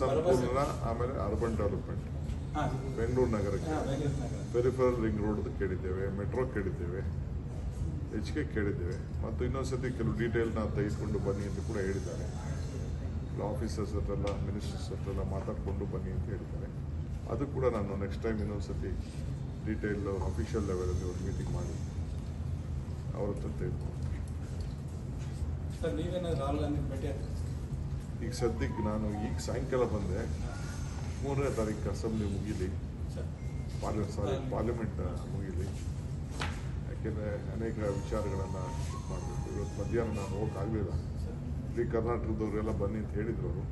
ಸಂಪೂರ್ಣ ಆಮೇಲೆ urban development. Bengaluru ನಗರಕ್ಕೆ. ಪೆರಿಫರಲ್ ರಿಂಗ್ ರೋಡ್ ಕೇಳಿದ್ದೇವೆ ಮೆಟ್ರೋ ಕೇಳಿದ್ದೇವೆ ಹೆಚ್ಚಿಗೆ ಕೇಳಿದ್ದೇವೆ. ಮತ್ತು ಇನ್ನೊಂದ್ಸತಿ ಕೆಲವು ಡೀಟೇಲ್ನ ತೆಗೆದುಕೊಂಡು ಬನ್ನಿ ಅಂತ ಕೂಡ ಹೇಳಿದ್ದಾರೆ. ಆಫೀಸರ್ಸ್ ಹತ್ರೆಲ್ಲ ಮಿನಿಸ್ಟರ್ಸ್ ಹತ್ರೆಲ್ಲ ಮಾತಾಡಿಕೊಂಡು ಬನ್ನಿ ಅಂತ ಹೇಳಿದ್ದಾರೆ. ಅದು ಕೂಡ ನಾನು ನೆಕ್ಸ್ಟ್ ಟೈಮ್ ಇನ್ನೊಂದ್ಸತಿ ಡೀಟೇಲ್ ಅಫಿಷಿಯಲ್ ಲೆವೆಲಲ್ಲಿ ಒಂದು ಮೀಟಿಂಗ್ ಮಾಡಿ ಅವ್ರ ಹತ್ರ ತೆಗೆದುಕೊಂಡು ಈಗ ಸದ್ಯಕ್ಕೆ ನಾನು ಈಗ ಸಾಯಂಕಾಲ ಬಂದೆ. ಮೂರನೇ ತಾರೀಕು ಅಸೆಂಬ್ಲಿ ಮುಗೀಲಿ. ಸರ್. ಪಾರ್ಲಿ ಸಾರಿ ಪಾರ್ಲಿಮೆಂಟ್ ಮುಗೀಲಿ. ಯಾಕೆಂದರೆ ಅನೇಕ ವಿಚಾರಗಳನ್ನು ಮಾಡಬೇಕು. ಇವತ್ತು ಮಧ್ಯಾಹ್ನ ನಾನು ಹೋಗೋಕ್ಕಾಗಲಿಲ್ಲ. ಇಡೀ ಕರ್ನಾಟಕದವರೆಲ್ಲ ಬನ್ನಿ ಅಂತ ಹೇಳಿದ್ರು ಅವರು.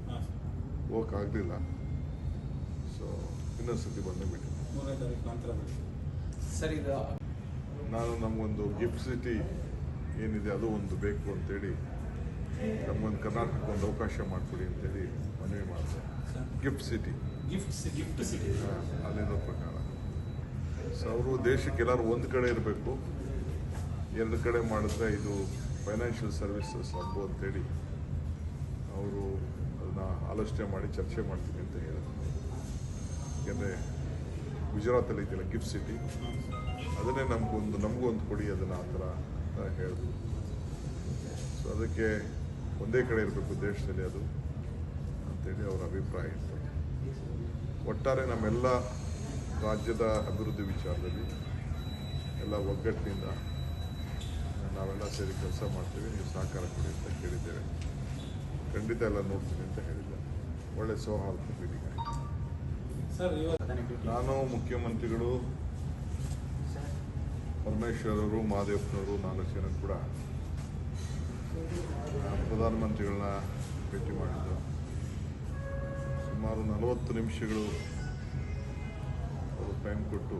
ಹೋಗೋಕ್ಕಾಗಲಿಲ್ಲ. ಸೊ ಇನ್ನೊಂದ್ಸತಿ ಬಂದೇ ಬಿಟ್ಟು ಸರಿ ನಾನು ನಮಗೊಂದು ಗಿಫ್ಟ್ ಸಿಟಿ ಏನಿದೆ ಅದು ಒಂದು ಬೇಕು ಅಂತೇಳಿ ನಮಗೊಂದು ಕರ್ನಾಟಕಕ್ಕೊಂದು ಅವಕಾಶ ಮಾಡಿಕೊಡಿ ಅಂತೇಳಿ ಮನವಿ ಮಾಡಿದೆ. Gift city gift gift city ಅಲ್ಲಿರೋ ಪ್ರಕಾರ. ಸೊ ಅವರು ದೇಶಕ್ಕೆ ಎಲ್ಲರೂ ಒಂದು ಕಡೆ ಇರಬೇಕು. ಎರಡು ಕಡೆ ಮಾಡಿದ್ರೆ ಇದು ಫೈನಾನ್ಷಿಯಲ್ ಸರ್ವಿಸಸ್ ಹಬ್ಬು ಅಂತೇಳಿ ಅವರು ಅದನ್ನ ಆಲೋಚನೆ ಮಾಡಿ ಚರ್ಚೆ ಮಾಡ್ತೀನಿ ಅಂತ ಹೇಳಿದ್ರು. ಯಾಕೆಂದರೆ ಗುಜರಾತಲ್ಲಿ ಇದೆಯಲ್ಲ ಗಿಫ್ಟ್ ಸಿಟಿ ಅದನ್ನೇ ನಮಗೊಂದು ಒಂದು ಕೊಡಿ ಅದನ್ನು ಆ ಥರ ಅಂತ ಹೇಳಿದ್ರು. ಅದಕ್ಕೆ ಒಂದೇ ಕಡೆ ಇರಬೇಕು ದೇಶದಲ್ಲಿ ಅದು ಅಂತೇಳಿ ಅವರ ಅಭಿಪ್ರಾಯ ಇತ್ತು. ಒಟ್ಟಾರೆ ನಮ್ಮೆಲ್ಲ ರಾಜ್ಯದ ಅಭಿವೃದ್ಧಿ ವಿಚಾರದಲ್ಲಿ ಎಲ್ಲ ಒಗ್ಗಟ್ಟಿನಿಂದ ನಾವೆಲ್ಲ ಸೇರಿ ಕೆಲಸ ಮಾಡ್ತೀವಿ ನೀವು ಸಹಕಾರ ಕೊಡಿ ಅಂತ ಕೇಳಿದ್ದೇವೆ. ಖಂಡಿತ ಎಲ್ಲ ನೋಡ್ತೀನಿ ಅಂತ ಹೇಳಿದ್ದಾರೆ ಒಳ್ಳೆ ಸೌಹಾರ್ದ ಮೀಟಿಂಗ್ ಆಯಿತು. ನಾನು ಮುಖ್ಯಮಂತ್ರಿಗಳು ಪರಮೇಶ್ವರವರು ಮಹಾದೇವಪ್ಪನವರು ನಾಲ್ಕು ಜನ ಕೂಡ ಪ್ರಧಾನಮಂತ್ರಿಗಳನ್ನ ಭೇಟಿ ಮಾಡಿದ್ದು. ಸುಮಾರು ನಲವತ್ತು ನಿಮಿಷಗಳು ಅವರು ಟೈಮ್ ಕೊಟ್ಟು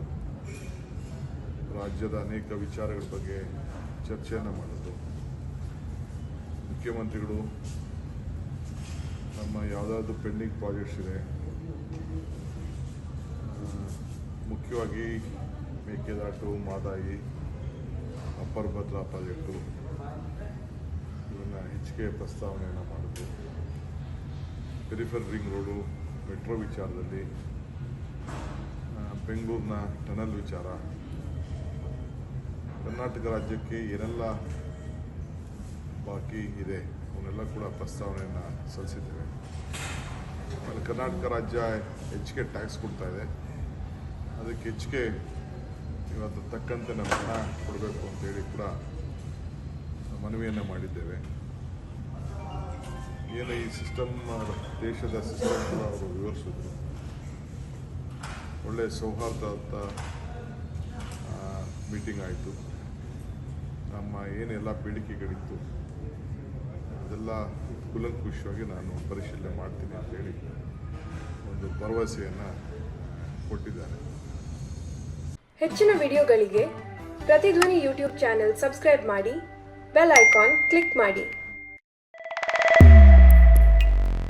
ರಾಜ್ಯದ ಅನೇಕ ವಿಚಾರಗಳ ಬಗ್ಗೆ ಚರ್ಚೆಯನ್ನು ಮಾಡಿದ್ದು ಮುಖ್ಯಮಂತ್ರಿಗಳು ನಮ್ಮ ಯಾವುದಾದ್ರು ಪೆಂಡಿಂಗ್ ಪ್ರಾಜೆಕ್ಟ್ಸ್ ಇದೆ ಮುಖ್ಯವಾಗಿ ಮೇಕೆದಾಟು, ಮಾದಾಯಿ ಅಪ್ಪರ್ ಭದ್ರಾ ಪ್ರಾಜೆಕ್ಟು ಹೆಚ್ಚಿಗೆ ಪ್ರಸ್ತಾವನೆಯನ್ನು ಮಾಡಿದ್ದು ಪೆರಿಫರ್ ರಿಂಗ್ ರೋಡು ಮೆಟ್ರೋ ವಿಚಾರದಲ್ಲಿ ಬೆಂಗಳೂರಿನ ಟನಲ್ ವಿಚಾರ. ಕರ್ನಾಟಕ ರಾಜ್ಯಕ್ಕೆ ಏನೆಲ್ಲ ಬಾಕಿ ಇದೆ, ಅವನ್ನೆಲ್ಲ ಕೂಡ ಪ್ರಸ್ತಾವನೆಯನ್ನು ಸಲ್ಲಿಸಿದ್ದೇವೆ. ಆಮೇಲೆ ಕರ್ನಾಟಕ ರಾಜ್ಯ ಹೆಚ್ಚಿಗೆ ಟ್ಯಾಕ್ಸ್ ಕೊಡ್ತಾ ಇದೆ. ಅದಕ್ಕೆ ಹೆಚ್ಚಿಗೆ ಇವತ್ತು ತಕ್ಕಂತೆ ನಾವು ಹಣ ಕೊಡಬೇಕು ಅಂತೇಳಿ ಕೂಡ ಮನವಿಯನ್ನು ಮಾಡಿದ್ದೇವೆ. ಏನು ಈ ಸಿಸ್ಟಮ್ ದೇಶದ ಸಿಸ್ಟಮ್ ಅವರು ವಿವರಿಸಿದ್ರು ಒಳ್ಳೆಯ ಸೌಹಾರ್ದದ ಮೀಟಿಂಗ್ ಆಯಿತು. ನಮ್ಮ ಏನೆಲ್ಲ ಬೇಡಿಕೆಗಳಿತ್ತು, ಅದೆಲ್ಲ ಕುಲಂಕುಷವಾಗಿ ನಾನು ಪರಿಶೀಲನೆ ಮಾಡ್ತೀನಿ ಅಂತೇಳಿ ಒಂದು ಭರವಸೆಯನ್ನು ಕೊಟ್ಟಿದ್ದಾರೆ. ಹೆಚ್ಚಿನ ವಿಡಿಯೋಗಳಿಗೆ ಪ್ರತಿಧ್ವನಿ ಯೂಟ್ಯೂಬ್ ಚಾನೆಲ್ ಸಬ್ಸ್ಕ್ರೈಬ್ ಮಾಡಿ, ಬೆಲ್ ಐಕಾನ್ ಕ್ಲಿಕ್ ಮಾಡಿ.